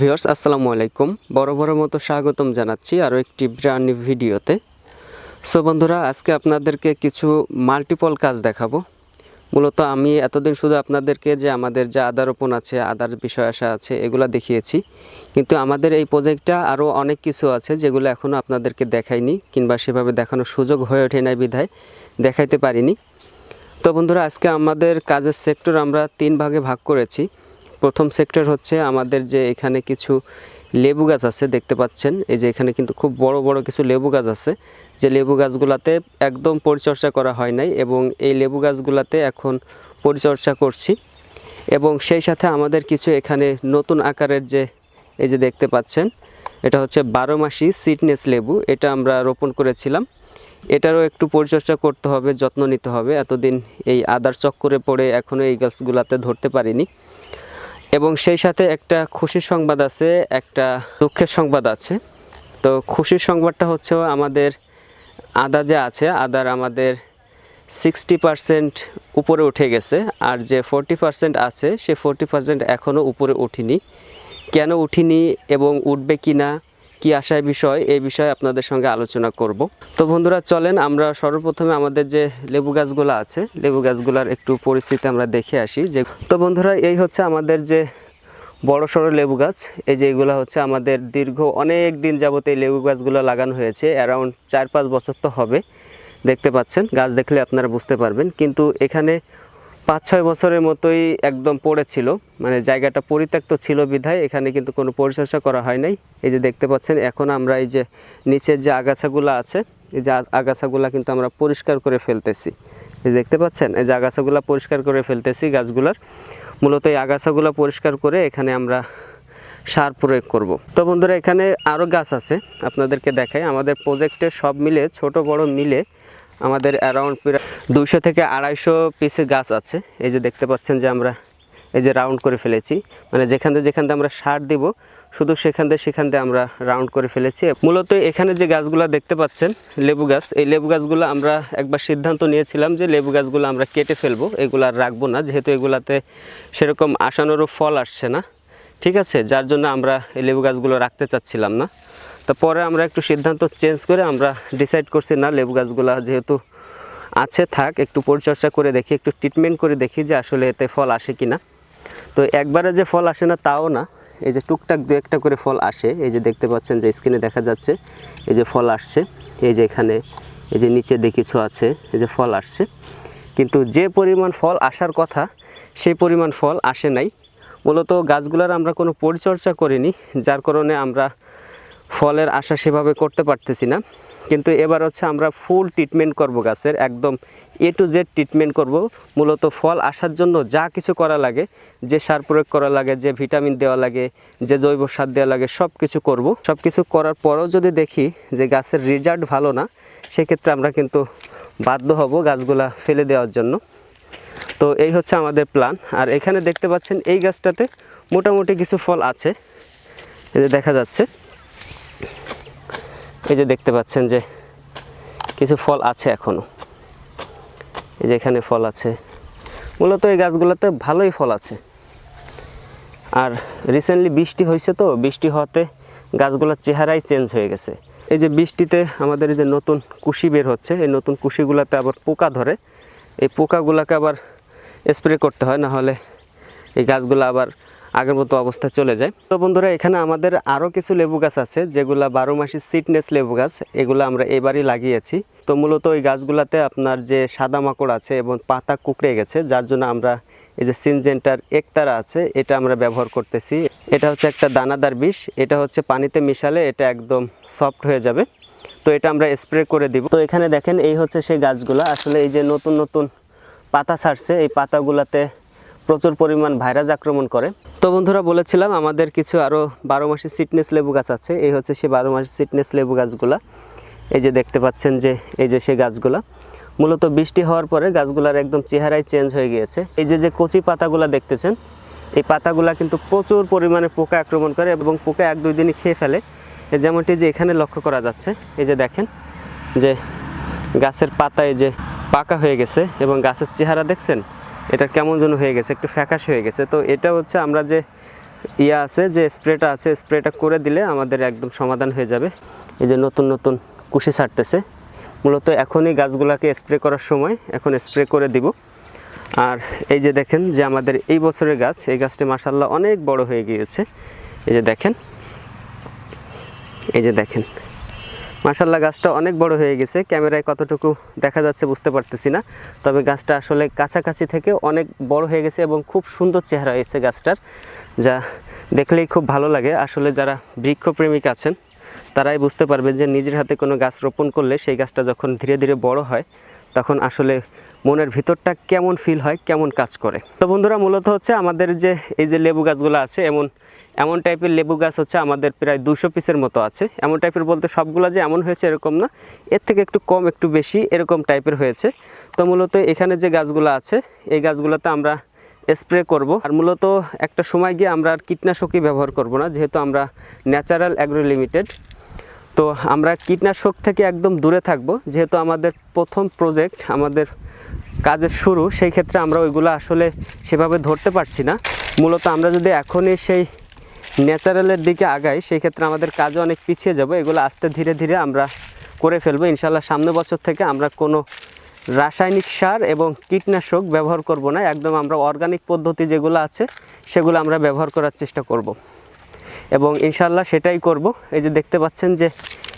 Viewers, আসসালামু আলাইকুম। বড় বড় মতো স্বাগতম জানাচ্ছি আরও একটি ব্র্যান্ড ভিডিওতে। সো বন্ধুরা, আজকে আপনাদেরকে কিছু মাল্টিপল কাজ দেখাবো। মূলত আমি এতদিন শুধু আপনাদেরকে যে আমাদের যে আদা রোপণ আছে, আদার বিষয় আসা আছে, এগুলা দেখিয়েছি। কিন্তু আমাদের এই প্রজেক্টটা আরও অনেক কিছু আছে যেগুলো এখনও আপনাদেরকে দেখাইনি কিংবা সেভাবে দেখানোর সুযোগ হয়ে ওঠে নাই বিধায় দেখাইতে পারিনি। তো বন্ধুরা, আজকে আমাদের কাজের সেক্টর আমরা তিন ভাগে ভাগ করেছি। প্রথম সেক্টর হচ্ছে আমাদের যে এখানে কিছু লেবু গাছ আছে, দেখতে পাচ্ছেন। এই যে এখানে কিন্তু খুব বড় বড় কিছু লেবু গাছ আছে। যে লেবু গাছগুলাতে একদম পরিচর্যা করা হয় নাই এবং এই লেবু গাছগুলাতে এখন পরিচর্যা করছি। এবং সেই সাথে আমাদের কিছু এখানে নতুন আকারের যে, এই যে দেখতে পাচ্ছেন, এটা হচ্ছে বারো মাসি সিটনেস লেবু। এটা আমরা রোপণ করেছিলাম। এটারও একটু পরিচর্যা করতে হবে, যত্ন নিতে হবে। এতদিন এই আদার চক্করে পড়ে এখনও এই গাছগুলাতে ধরতে পারিনি। এবং সেই সাথে একটা খুশির সংবাদ আছে, একটা দুঃখের সংবাদ আছে। তো খুশির সংবাদটা হচ্ছে আমাদের আদা যে আছে, আদার আমাদের সিক্সটি পারসেন্ট উপরে উঠে গেছে, আর যে ফোরটি পারসেন্ট আছে, সে ফোরটি পারসেন্ট এখনও উপরে উঠিনি। কেন উঠিনি এবং উঠবে কি না কি আশায় বিষয় এই বিষয়ে আপনাদের সঙ্গে আলোচনা করব। তো বন্ধুরা, চলেন আমরা সর্বপ্রথমে আমাদের যে লেবু গাছগুলো আছে, লেবু গাছগুলোর একটু পরিস্থিতি আমরা দেখে আসি। যে, তো বন্ধুরা, এই হচ্ছে আমাদের যে বড় সড়ো লেবু গাছ, এই যে এগুলো হচ্ছে আমাদের দীর্ঘ অনেক দিন যাবত এই লেবু গাছগুলো লাগানো হয়েছে অ্যারাউন্ড চার পাঁচ বছর তো হবে, দেখতে পাচ্ছেন, গাছ দেখলে আপনারা বুঝতে পারবেন। কিন্তু এখানে পাঁচ ছয় বছরের মতোই একদম পড়েছিল। মানে জায়গাটা পরিত্যক্ত ছিল বিধায়, এখানে কিন্তু কোনো পরিচর্যা করা হয় নাই। এই যে দেখতে পাচ্ছেন, এখন আমরা এই যে নিচের যে আগাছাগুলো আছে, এই যে আগাছাগুলো কিন্তু আমরা পরিষ্কার করে ফেলতেছি। এই দেখতে পাচ্ছেন, এই যে আগাছাগুলো পরিষ্কার করে ফেলতেছি গাছগুলার। মূলত এই আগাছাগুলো পরিষ্কার করে এখানে আমরা সার প্রয়োগ করব। তো বন্ধুরা, এখানে আরও গাছ আছে, আপনাদেরকে দেখাই। আমাদের প্রজেক্টে সব মিলে, ছোট বড় মিলে আমাদের অ্যারাউন্ড দুইশো থেকে আড়াইশো পিসের গাছ আছে। এই যে দেখতে পাচ্ছেন যে আমরা এই যে রাউন্ড করে ফেলেছি। মানে যেখান থেকে যেখান থেকে আমরা সার দিব, শুধু সেখান থেকে সেখান থেকে আমরা রাউন্ড করে ফেলেছি। মূলত এখানে যে গাছগুলো দেখতে পাচ্ছেন, লেবু গাছ, এই লেবু গাছগুলো আমরা একবার সিদ্ধান্ত নিয়েছিলাম যে লেবু গাছগুলো আমরা কেটে ফেলব, এগুলো আর রাখব না, যেহেতু এগুলাতে সেরকম আশানুরূপ ফল আসছে না। ঠিক আছে? যার জন্য আমরা এই লেবু গাছগুলো রাখতে চাচ্ছিলাম না। তো পরে আমরা একটু সিদ্ধান্ত চেঞ্জ করে আমরা ডিসাইড করছি, না, লেবু গাছগুলা যেহেতু আছে, থাক, একটু পরিচর্যা করে দেখি, একটু ট্রিটমেন্ট করে দেখি যে আসলে এতে ফল আসে কি না তো একবারে যে ফল আসে না, তাও না, এই যে টুকটাক দু একটা করে ফল আসে, এই যে দেখতে পাচ্ছেন যে স্ক্রিনে দেখা যাচ্ছে, এই যে ফল আসছে, এই যে এখানে, এই যে নিচে দিয়ে কিছু আছে, এই যে ফল আসছে। কিন্তু যে পরিমাণ ফল আসার কথা, সেই পরিমাণ ফল আসে নাই। মূলত গাছগুলোর আমরা কোনো পরিচর্যা করিনি, যার কারণে আমরা ফলের আশা সেভাবে করতে পারতেছি না। কিন্তু এবার হচ্ছে আমরা ফুল ট্রিটমেন্ট করব গাছের, একদম এ টু জেড ট্রিটমেন্ট করব। মূলত ফল আসার জন্য যা কিছু করা লাগে, যে সার প্রয়োগ করা লাগে, যে ভিটামিন দেওয়া লাগে, যে জৈব সার দেওয়া লাগে সব কিছু করব। সব কিছু করার পরেও যদি দেখি যে গাছের রেজাল্ট ভালো না, সেক্ষেত্রে আমরা কিন্তু বাধ্য হব গাছগুলা ফেলে দেওয়ার জন্য। তো এই হচ্ছে আমাদের প্ল্যান আর এখানে দেখতে পাচ্ছেন এই গাছটাতে মোটামুটি কিছু ফল আছে। দেখা যাচ্ছে। এই যে দেখতে পাচ্ছেন যে কিছু ফল আছে এখনও এই যে এখানে ফল আছে। মূলত এই গাছগুলোতে ভালোই ফল আছে। আর রিসেন্টলি বৃষ্টি হয়েছে তো, বৃষ্টি হওয়াতে গাছগুলোর চেহারাই চেঞ্জ হয়ে গেছে। এই যে বৃষ্টিতে আমাদের এই যে নতুন কুশি বের হচ্ছে, এই নতুন কুশিগুলোতে আবার পোকা ধরে। এই পোকাগুলোকে আবার স্প্রে করতে হয় না হলে এই গাছগুলো আবার আগের মতো অবস্থায় চলে যায়। তো বন্ধুরা, এখানে আমাদের আরও কিছু লেবু গাছ আছে, যেগুলা বারো মাসি সিটনেস লেবু গাছ, এগুলো আমরা এবারই লাগিয়েছি। তো মূলত ওই গাছগুলাতে আপনার যে সাদা মাকড় আছে এবং পাতা কুকড়ে গেছে, যার জন্য আমরা এই যে সিনজেন্টার একতারা আছে, এটা আমরা ব্যবহার করতেছি। এটা হচ্ছে একটা দানাদার বিষ, এটা হচ্ছে পানিতে মিশালে এটা একদম সফট হয়ে যাবে। তো এটা আমরা স্প্রে করে দিব। তো এখানে দেখেন, এই হচ্ছে সেই গাছগুলো। আসলে এই যে নতুন নতুন পাতা ছাড়ছে, এই পাতাগুলাতে প্রচুর পরিমাণ ভাইরাস আক্রমণ করে। তো বন্ধুরা, বলেছিলাম আমাদের কিছু আরও বারো মাসি সিটনেস লেবু গাছ আছে। এই হচ্ছে সেই বারো মাসি সিটনেস লেবু গাছগুলা। এই যে দেখতে পাচ্ছেন যে, এই যে সে গাছগুলা। মূলত বৃষ্টি হওয়ার পরে গাছগুলার একদম চেহারাই চেঞ্জ হয়ে গিয়েছে। এই যে যে কচি পাতাগুলা দেখতেছেন, এই পাতাগুলা কিন্তু প্রচুর পরিমাণে পোকা আক্রমণ করে এবং পোকা এক দুই দিনই খেয়ে ফেলে। যেমনটি যে এখানে লক্ষ্য করা যাচ্ছে, এই যে দেখেন যে গাছের পাতা এই যে পাকা হয়ে গেছে এবং গাছের চেহারা দেখছেন? এটা কেমন যেন হয়ে গেছে, একটু ফ্যাকাশ হয়ে গেছে। তো এটা হচ্ছে আমরা যে ইয়া আছে, যে স্প্রেটা আছে, স্প্রেটা করে দিলে আমাদের একদম সমাধান হয়ে যাবে। এই যে নতুন নতুন কুশি ছাড়তেছে। মূলত এখনই গাছগুলোকে স্প্রে করার সময় এখন স্প্রে করে দিব। আর এই যে দেখেন যে আমাদের এই বছরের গাছ, এই গাছটি মাসাল্লাহ অনেক বড় হয়ে গিয়েছে। এই যে দেখেন, এই যে দেখেন মাসাল্লাহ গাছটা অনেক বড় হয়ে গেছে। ক্যামেরায় কতটুকু দেখা যাচ্ছে বুঝতে পারতেছি না। তবে গাছটা আসলে কাছাকাছি থেকে অনেক বড় হয়ে গেছে এবং খুব সুন্দর চেহারা হয়েছে গাছটার, যা দেখলেই খুব ভালো লাগে। আসলে যারা বৃক্ষপ্রেমিক আছেন, তারাই বুঝতে পারবে যে নিজের হাতে কোনো গাছ রোপণ করলে সেই গাছটা যখন ধীরে ধীরে বড় হয়, তখন আসলে মনের ভিতরটা কেমন ফিল হয়, কেমন কাজ করে। তো বন্ধুরা, মূলত হচ্ছে আমাদের যে, এই যে লেবু গাছগুলো আছে, এমন এমন টাইপের লেবু গাছ হচ্ছে আমাদের প্রায় দুশো পিসের মতো আছে। এমন টাইপের বলতে সবগুলো যে এমন হয়েছে এরকম না, এর থেকে একটু কম, একটু বেশি এরকম টাইপের হয়েছে। তো মূলত এখানে যে গাছগুলো আছে, এই গাছগুলোতে আমরা স্প্রে করব। আর মূলত একটা সময় গিয়ে আমরা আর কীটনাশকই ব্যবহার করব না, যেহেতু আমরা ন্যাচারাল অ্যাগ্রো লিমিটেড তো আমরা কীটনাশক থেকে একদম দূরে থাকব, যেহেতু আমাদের প্রথম প্রজেক্ট আমাদের কাজের শুরু, সেই ক্ষেত্রে আমরা ওইগুলো আসলে সেভাবে ধরতে পারছি না। মূলত আমরা যদি এখনই সেই ন্যাচারালের দিকে আগাই সেই ক্ষেত্রে আমাদের কাজও অনেক পিছিয়ে যাব। এগুলো আস্তে ধীরে ধীরে আমরা করে ফেলব। ইনশাল্লাহ সামনে বছর থেকে আমরা কোনো রাসায়নিক সার এবং কীটনাশক ব্যবহার করব না। একদম আমরা অর্গানিক পদ্ধতি যেগুলো আছে, সেগুলো আমরা ব্যবহার করার চেষ্টা করব। এবং ইনশাল্লাহ সেটাই করব। এই যে দেখতে পাচ্ছেন যে,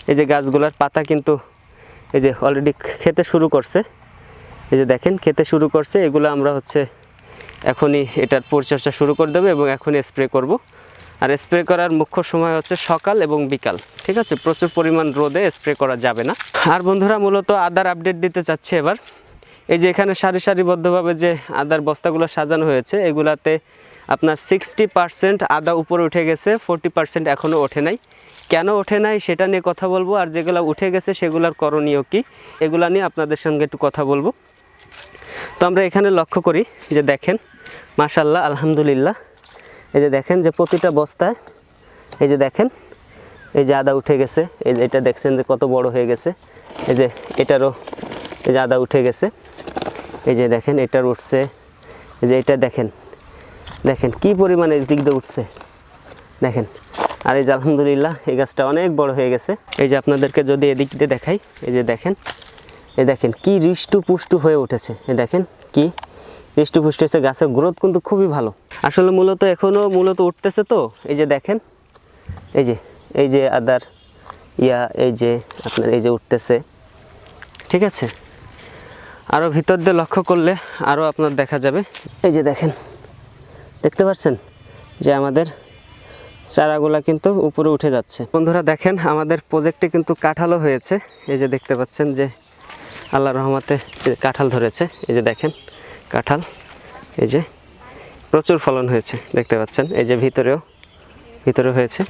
এই যে গাছগুলোর পাতা কিন্তু, এই যে অলরেডি খেতে শুরু করছে। এই যে দেখেন, খেতে শুরু করছে। এগুলো আমরা হচ্ছে এখনই এটার পরিচর্যা শুরু করে দেবো এবং এখনই স্প্রে করব। আর স্প্রে করার মুখ্য সময় হচ্ছে সকাল এবং বিকাল। ঠিক আছে? প্রচুর পরিমাণ রোদে স্প্রে করা যাবে না। আর বন্ধুরা, মূলত আদার আপডেট দিতে চাচ্ছি এবার। এই যে এখানে সারি সারিবদ্ধভাবে যে আদার বস্তাগুলো সাজানো হয়েছে, এগুলাতে আপনার সিক্সটি পার্সেন্ট আদা উপরে উঠে গেছে ফোরটি পার্সেন্ট এখনও ওঠে নাই। কেন ওঠে নাই সেটা নিয়ে কথা বলব, আর যেগুলো উঠে গেছে সেগুলোর করণীয় কী, এগুলা নিয়ে আপনাদের সঙ্গে একটু কথা বলব। তো আমরা এখানে লক্ষ্য করি যে দেখেন মাশাল্লাহ আলহামদুলিল্লাহ এই যে দেখেন যে প্রতিটা বস্তায় এই যে দেখেন এই যে আদা উঠে গেছে এই যে এটা দেখছেন যে কত বড় হয়ে গেছে এই যে এটারও এই যে আদা উঠে গেছে এই যে দেখেন এটার উঠছে এই যে এটা দেখেন দেখেন কি পরিমাণে দিক দিয়ে উঠছে দেখেন আর এই যে আলহামদুলিল্লাহ এই গাছটা অনেক বড় হয়ে গেছে এই যে আপনাদেরকে যদি এদিক দিয়ে দেখাই এই যে দেখেন এই দেখেন কি পুষ্টু হয়ে উঠেছে এই দেখেন কি হৃষ্টু পুষ্টু হচ্ছে গাছের গ্রোথ কিন্তু খুবই ভালো। আসলে মূলত এখনও মূলত উঠতেছে তো, এই যে দেখেন, এই যে এই যে আদার ইয়া, এই যে আপনার এই যে উঠতেছে, ঠিক আছে? আরও ভিতর দিয়ে লক্ষ্য করলে আরও আপনার দেখা যাবে। এই যে দেখেন, দেখতে পাচ্ছেন যে আমাদের চারাগুলা কিন্তু উপরে উঠে যাচ্ছে। বন্ধুরা দেখেন, আমাদের প্রজেক্টে কিন্তু কাঁঠালও হয়েছে। এই যে দেখতে পাচ্ছেন যে আল্লাহ রহমতে কাঁঠাল ধরেছে। এই যে দেখেন কাঁঠাল, এই যে প্রচুর ফলন হয়েছে, দেখতে পাচ্ছেন, এই যে ভিতরেও, ভিতরে হয়েছে।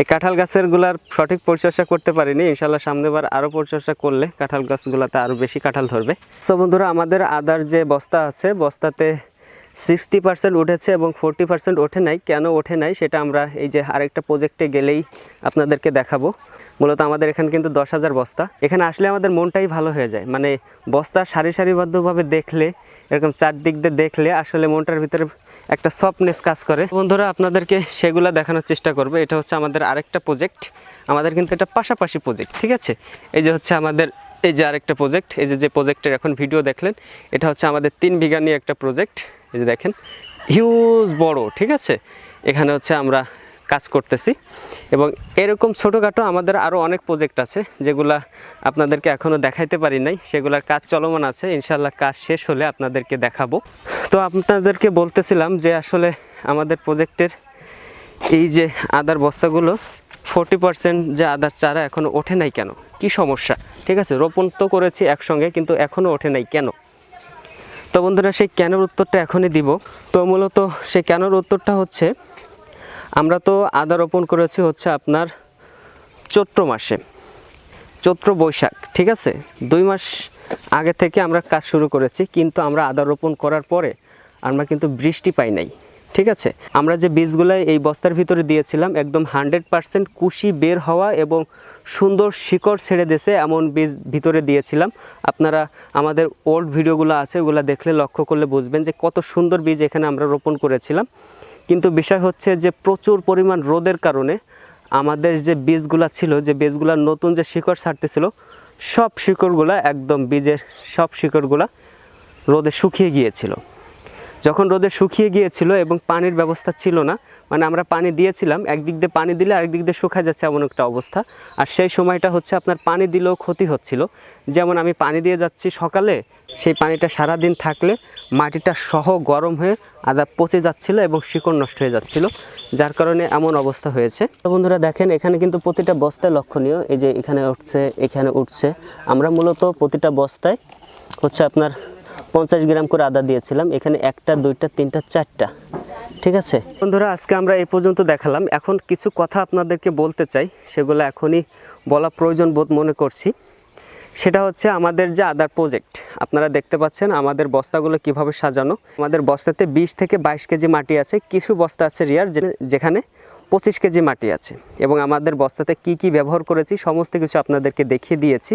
এই কাঁঠাল গাছেরগুলার সঠিক পরিচর্যা করতে পারিনি ইনশাল্লাহ সামনেবার আরও পরিচর্যা করলে কাঁঠাল গাছগুলোতে আরও বেশি কাঁঠাল ধরবে। সো বন্ধুরা, আমাদের আদার যে বস্তা আছে, বস্তাতে সিক্সটি পার্সেন্ট উঠেছে এবং ফোরটি পার্সেন্ট ওঠে নাই। কেন ওঠে নাই সেটা আমরা এই যে আরেকটা প্রজেক্টে গেলেই আপনাদেরকে দেখাবো। মূলত আমাদের এখানে কিন্তু দশ হাজার বস্তা। এখানে আসলে আমাদের মনটাই ভালো হয়ে যায়। মানে বস্তা সারি সারিবদ্ধভাবে দেখলে এরকম চারদিক দিয়ে দেখলে আসলে মনটার ভিতরে একটা সফটনেস কাজ করে। বন্ধুরা, আপনাদেরকে সেগুলো দেখানোর চেষ্টা করবে। এটা হচ্ছে আমাদের আরেকটা প্রজেক্ট আমাদের কিন্তু এটা পাশাপাশি প্রজেক্ট ঠিক আছে? এই যে হচ্ছে আমাদের, এই যে আরেকটা প্রজেক্ট এই যে যে প্রজেক্টের এখন ভিডিও দেখলেন, এটা হচ্ছে আমাদের তিন বিঘা নিয়ে একটা প্রজেক্ট এই যে দেখেন হিউজ বড়, ঠিক আছে? এখানে হচ্ছে আমরা কাজ করতেছি। এবং এরকম ছোটোখাটো আমাদের আরও অনেক প্রজেক্ট আছে, যেগুলা আপনাদেরকে এখনও দেখাইতে পারি নাই। সেগুলোর কাজ চলমান আছে ইনশাল্লাহ কাজ শেষ হলে আপনাদেরকে দেখাবো। তো আপনাদেরকে বলতেছিলাম যে আসলে আমাদের প্রজেক্টের এই যে আদার বস্তাগুলো ফোরটি পার্সেন্ট যে আদার চারা এখনও ওঠে নাই কেন? কি সমস্যা? ঠিক আছে, রোপণ তো করেছি একসঙ্গে, কিন্তু এখনও ওঠে নাই কেন? তো বন্ধুরা, সেই কেনর উত্তরটা এখনই দিব। তো মূলত সেই কেনর উত্তরটা হচ্ছে আমরা তো আদা রোপণ করেছি হচ্ছে আপনার চৈত্র মাসে, চৈত্র বৈশাখ, ঠিক আছে? দুই মাস আগে থেকে আমরা কাজ শুরু করেছি, কিন্তু আমরা আদা রোপণ করার পরে আমরা কিন্তু বৃষ্টি পাই নাই, ঠিক আছে? আমরা যে বীজগুলো এই বস্তার ভিতরে দিয়েছিলাম, একদম হান্ড্রেড পারসেন্ট কুশি বের হওয়া এবং সুন্দর শিকড় ছেড়ে দিয়েছে এমন বীজ ভিতরে দিয়েছিলাম। আপনারা আমাদের ওল্ড ভিডিওগুলো আছে, ওগুলো দেখলে লক্ষ্য করলে বুঝবেন যে কত সুন্দর বীজ এখানে আমরা রোপণ করেছিলাম। কিন্তু বিষয় হচ্ছে যে প্রচুর পরিমাণ রোদের কারণে আমাদের যে বীজগুলা ছিল, যে বীজগুলা নতুন যে শিকড় ছাড়তেছিল, সব শিকড়গুলা একদম বীজের সব শিকড়গুলা রোদে শুকিয়ে গিয়েছিল। যখন রোদে শুকিয়ে গিয়েছিল এবং পানির ব্যবস্থা ছিল না মানে আমরা পানি দিয়েছিলাম, একদিক দিয়ে পানি দিলে আরেক দিক দিয়ে শুকায় যাচ্ছে এমন একটা অবস্থা। আর সেই সময়টা হচ্ছে আপনার পানি দিলেও ক্ষতি হচ্ছিল। যেমন আমি পানি দিয়ে যাচ্ছি সকালে, সেই পানিটা সারা দিন থাকলে মাটিটা সহ গরম হয়ে আদা পচে যাচ্ছিল এবং শিকড় নষ্ট হয়ে যাচ্ছিল, যার কারণে এমন অবস্থা হয়েছে। তো বন্ধুরা দেখেন, এখানে কিন্তু প্রতিটা বস্তায় লক্ষণীয়। এই যে এখানে উঠছে এখানে উঠছে। আমরা মূলত প্রতিটা বস্তায় হচ্ছে আপনার পঞ্চাশ গ্রাম করে আদা দিয়েছিলাম। এখানে একটা, দুইটা, তিনটা, চারটা। ঠিক আছে? বন্ধুরা, আজকে আমরা এই পর্যন্ত দেখালাম। এখন কিছু কথা আপনাদেরকে বলতে চাই, সেগুলো এখনই বলা প্রয়োজন বোধ মনে করছি। সেটা হচ্ছে আমাদের যে আদার প্রজেক্ট আপনারা দেখতে পাচ্ছেন আমাদের বস্তাগুলো কীভাবে সাজানো। আমাদের বস্তাতে বিশ থেকে বাইশ কেজি মাটি আছে, কিছু বস্তা আছে রিয়ার যেখানে পঁচিশ কেজি মাটি আছে। এবং আমাদের বস্তাতে কি কি ব্যবহার করেছি, সমস্ত কিছু আপনাদেরকে দেখিয়ে দিয়েছি।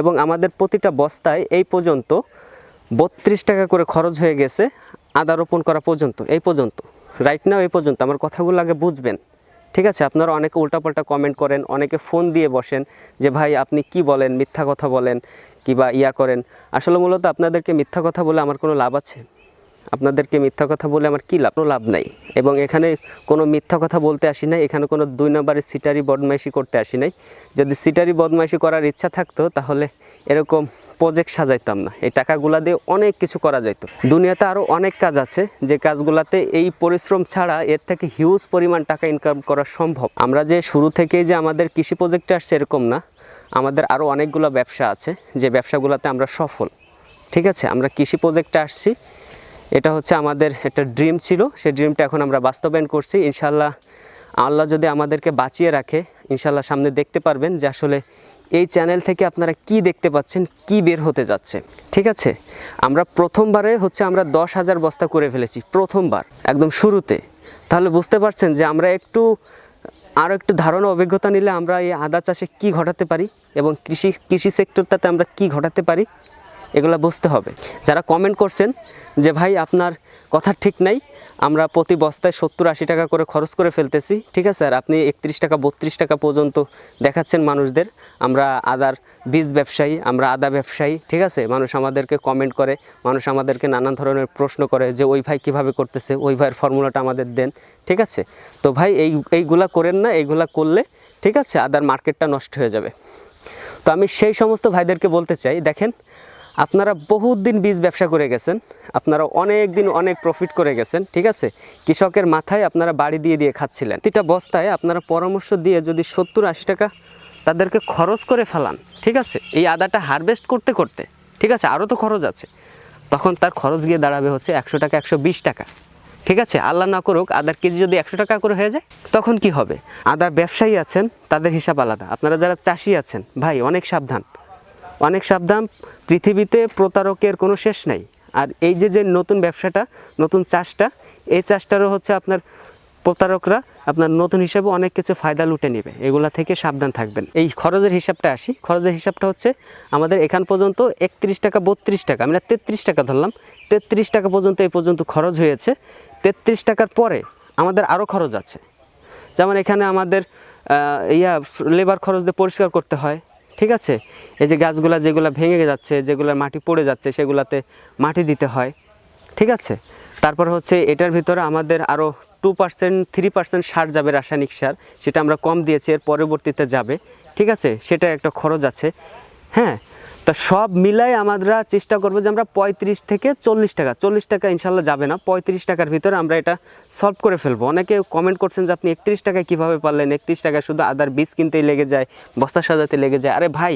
এবং আমাদের প্রতিটা বস্তায় এই পর্যন্ত বত্রিশ টাকা করে খরচ হয়ে গেছে। আদা রোপণ করা পর্যন্ত, এই পর্যন্ত। রাইট নাও এই পর্যন্ত। আমার কথাগুলো আগে বুঝবেন। ঠিক আছে? আপনারা অনেকে উল্টাপাল্টা কমেন্ট করেন, অনেকে ফোন দিয়ে বসেন যে, ভাই, আপনি কি বলেন? মিথ্যা কথা বলেন কিবা ইয়া করেন। আসলে মূলত আপনাদেরকে মিথ্যা কথা বলে আমার কোনো লাভ আছে? আপনাদেরকে মিথ্যা কথা বলে আমার কী লাভ? কোনো লাভ নাই। এবং এখানে কোনো মিথ্যা কথা বলতে আসি নাই, এখানে কোনো দুই নম্বরের সিটারি বদমাইশি করতে আসি নাই। যদি সিটারি বদমাইশি করার ইচ্ছা থাকতো, তাহলে এরকম প্রজেক্ট সাজাইতাম না। এই টাকাগুলা দিয়ে অনেক কিছু করা যেত দুনিয়াতে আরও অনেক কাজ আছে, যে কাজগুলাতে এই পরিশ্রম ছাড়া এর থেকে হিউজ পরিমাণ টাকা ইনকাম করা সম্ভব। আমরা যে শুরু থেকেই যে আমাদের কৃষি প্রজেক্টে আসছে এরকম না। আমাদের আরও অনেকগুলো ব্যবসা আছে, যে ব্যবসাগুলোতে আমরা সফল। ঠিক আছে? আমরা কৃষি প্রজেক্টে আসছি। এটা হচ্ছে আমাদের একটা ড্রিম ছিল। সেই ড্রিমটা এখন আমরা বাস্তবায়ন করছি। ইনশাল্লাহ আল্লাহ যদি আমাদেরকে বাঁচিয়ে রাখে ইনশাল্লাহ সামনে দেখতে পারবেন যে আসলে এই চ্যানেল থেকে আপনারা কি দেখতে পাচ্ছেন, কি বের হতে যাচ্ছে। ঠিক আছে? আমরা প্রথমবারে হচ্ছে আমরা দশ হাজার বস্তা করে ফেলেছি, প্রথমবার, একদম শুরুতে। তাহলে বুঝতে পারছেন যে আমরা একটু আরও একটু ধারণা, অভিজ্ঞতা নিলে আমরা এই আদা চাষে কি ঘটাতে পারি এবং কৃষি কৃষি সেক্টরটাতে আমরা কি ঘটাতে পারি? এগুলো বুঝতে হবে। যারা কমেন্ট করছেন যে, ভাই, আপনার কথা ঠিক নাই, আমরা প্রতি বস্তায় সত্তর আশি টাকা করে খরচ করে ফেলতেছি, ঠিক আছে? আর আপনি একত্রিশ টাকা, বত্রিশ টাকা পর্যন্ত দেখাচ্ছেন মানুষদের, আমরা আদার বীজ ব্যবসায়ী, আমরা আদা ব্যবসায়ী, ঠিক আছে? মানুষ আমাদেরকে কমেন্ট করে, মানুষ আমাদেরকে নানান ধরনের প্রশ্ন করে যে, ওই ভাই কীভাবে করতেছে? ওই ভাইয়ের ফর্মুলাটা আমাদের দেন। ঠিক আছে? তো ভাই, এই, এইগুলা করেন না, এইগুলা করলে, ঠিক আছে? আদার মার্কেটটা নষ্ট হয়ে যাবে। তো আমি সেই সমস্ত ভাইদেরকে বলতে চাই, দেখেন আপনারা বহুত দিন বীজ ব্যবসা করে গেছেন, আপনারা অনেক দিন অনেক প্রফিট করে গেছেন, ঠিক আছে? কৃষকের মাথায় আপনারা বাড়ি দিয়ে দিয়ে খাচ্ছিলেন। প্রতিটা বস্তায় আপনারা পরামর্শ দিয়ে যদি সত্তর আশি টাকা তাদেরকে খরচ করে ফেলান, ঠিক আছে? এই আদাটা হারভেস্ট করতে করতে, ঠিক আছে? আরও তো খরচ আছে। তখন তার খরচ গিয়ে দাঁড়াবে হচ্ছে একশো টাকা, একশো বিশ টাকা, ঠিক আছে? আল্লাহ না করুক, আদার কেজি যদি একশো টাকা করে হয়ে যায়, তখন কি হবে? আদার ব্যবসায়ী আছেন, তাদের হিসাব আলাদা। আপনারা যারা চাষি আছেন, ভাই, অনেক সাবধান। অনেক সাবধান, পৃথিবীতে প্রতারকের কোনো শেষ নাই। আর এই যে যে নতুন ব্যবসাটা, নতুন চাষটা, এই চাষটারও হচ্ছে আপনার প্রতারকরা আপনার নতুন হিসাবে অনেক কিছু ফায়দা লুটে নেবে। এগুলা থেকে সাবধান থাকবেন। এই খরচের হিসাবটা আসি। খরচের হিসাবটা হচ্ছে আমাদের এখান পর্যন্ত একত্রিশ টাকা, বত্রিশ টাকা আমরা তেত্রিশ টাকা ধরলাম, তেত্রিশ টাকা পর্যন্ত এই পর্যন্ত খরচ হয়েছে। তেত্রিশ টাকার পরে আমাদের আরও খরচ আছে। যেমন এখানে আমাদের ইয়া, লেবার খরচ দিয়ে পরিষ্কার করতে হয়। ঠিক আছে? এই যে গাছগুলো যেগুলো ভেঙে যাচ্ছে যেগুলো মাটি পড়ে যাচ্ছে, সেগুলাতে মাটি দিতে হয়, ঠিক আছে? তারপর হচ্ছে এটার ভিতরে আমাদের আরও টু পার্সেন্ট থ্রি পার্সেন্ট সার যাবে রাসায়নিক সার, সেটা আমরা কম দিয়েছি, এর পরবর্তীতে যাবে, ঠিক আছে? সেটা একটা খরচ আছে। হ্যাঁ? তা সব মিলাই আমরা চেষ্টা করব যে আমরা পঁয়ত্রিশ থেকে চল্লিশ টাকা চল্লিশ টাকা ইনশাল্লাহ যাবে না। পঁয়ত্রিশ টাকার ভিতরে আমরা এটা সলভ করে ফেলব। অনেকে কমেন্ট করছেন যে আপনি একত্রিশ টাকায় কীভাবে পারলেন? একত্রিশ টাকায় শুধু আদার বীজ কিনতেই লেগে যায়, বস্তা সাজাতে লেগে যায়। আরে ভাই,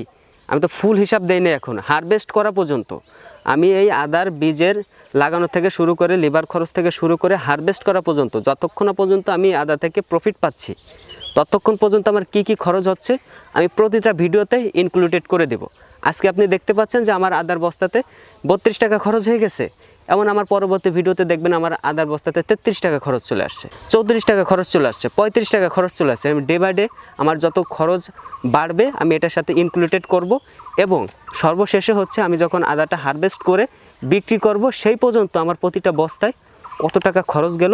আমি তো ফুল হিসাব দেই না এখন। হারভেস্ট করা পর্যন্ত। আমি এই আদার বীজের লাগানো থেকে শুরু করে লিভার খরচ থেকে শুরু করে হারভেস্ট করা পর্যন্ত, যতক্ষণ পর্যন্ত আমি আদা থেকে প্রফিট পাচ্ছি। ততক্ষণ পর্যন্ত আমার কি কি খরচ হচ্ছে, আমি প্রতিটা ভিডিওতে ইনক্লুডেড করে দেব। আজকে আপনি দেখতে পাচ্ছেন যে আমার আদার বস্তাতে বত্রিশ টাকা খরচ হয়ে গেছে। এমন আমার পরবর্তী ভিডিওতে দেখবেন আমার আদার বস্তাতে তেত্রিশ টাকা খরচ চলে আসছে। চৌত্রিশ টাকা খরচ চলে আসছে, পঁয়ত্রিশ টাকা খরচ চলে আসছে। আমি ডে বাই ডে আমার যত খরচ বাড়বে, আমি এটার সাথে ইনক্লুডেড করব এবং সর্বশেষে হচ্ছে আমি যখন আদাটা হারভেস্ট করে বিক্রি করব, সেই পর্যন্ত আমার প্রতিটা বস্তায় কত টাকা খরচ গেল,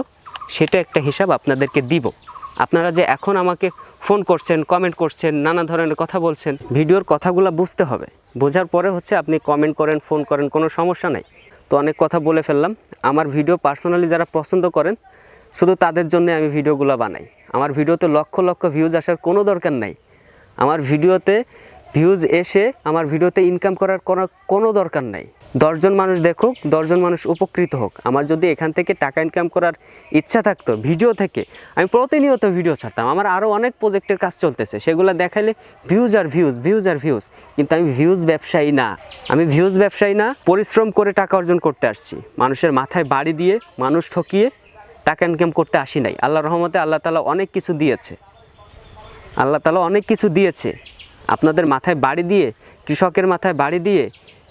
সেটা একটা হিসাব আপনাদেরকে দিব। আপনারা যে এখন আমাকে ফোন করছেন কমেন্ট করছেন, নানা ধরনের কথা বলছেন, ভিডিওর কথাগুলো বুঝতে হবে। বোঝার পরে হচ্ছে আপনি কমেন্ট করেন ফোন করেন, কোনো সমস্যা নাই। তো অনেক কথা বলে ফেললাম। আমার ভিডিও পার্সোনালি যারা পছন্দ করেন, শুধু তাদের জন্য আমি ভিডিওগুলো বানাই। আমার ভিডিওতে লক্ষ লক্ষ ভিউজ আসার কোনো দরকার নাই। আমার ভিডিওতে ভিউজ এসে আমার ভিডিওতে ইনকাম করার কোনো কোনো দরকার নাই। দশজন মানুষ দেখুক, দশজন মানুষ উপকৃত হোক। আমার যদি এখান থেকে টাকা ইনকাম করার ইচ্ছা থাকতো ভিডিও থেকে, আমি প্রতিনিয়ত ভিডিও ছাড়তাম। আমার আরও অনেক প্রজেক্টের কাজ চলতেছে, সেগুলো দেখাইলে ভিউজ আর ভিউজ ভিউজ আর ভিউজ কিন্তু আমি ভিউজ ব্যবসায়ী না। আমি ভিউজ ব্যবসায়ী না, পরিশ্রম করে টাকা অর্জন করতে আসছি। মানুষের মাথায় বাড়ি দিয়ে, মানুষ ঠকিয়ে টাকা ইনকাম করতে আসি নাই। আল্লাহ রহমতে আল্লাহ তালা অনেক কিছু দিয়েছে। আল্লাহ তালা অনেক কিছু দিয়েছে। আপনাদের মাথায় বাড়ি দিয়ে, কৃষকের মাথায় বাড়ি দিয়ে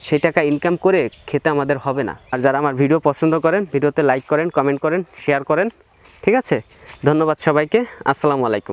সেই টাকা ইনকাম করে খেতে আমাদের হবে না। আর যারা আমার ভিডিও পছন্দ করেন ভিডিওতে লাইক করেন কমেন্ট করেন শেয়ার করেন, ঠিক আছে? ধন্যবাদ সবাইকে, আসসালামু আলাইকুম।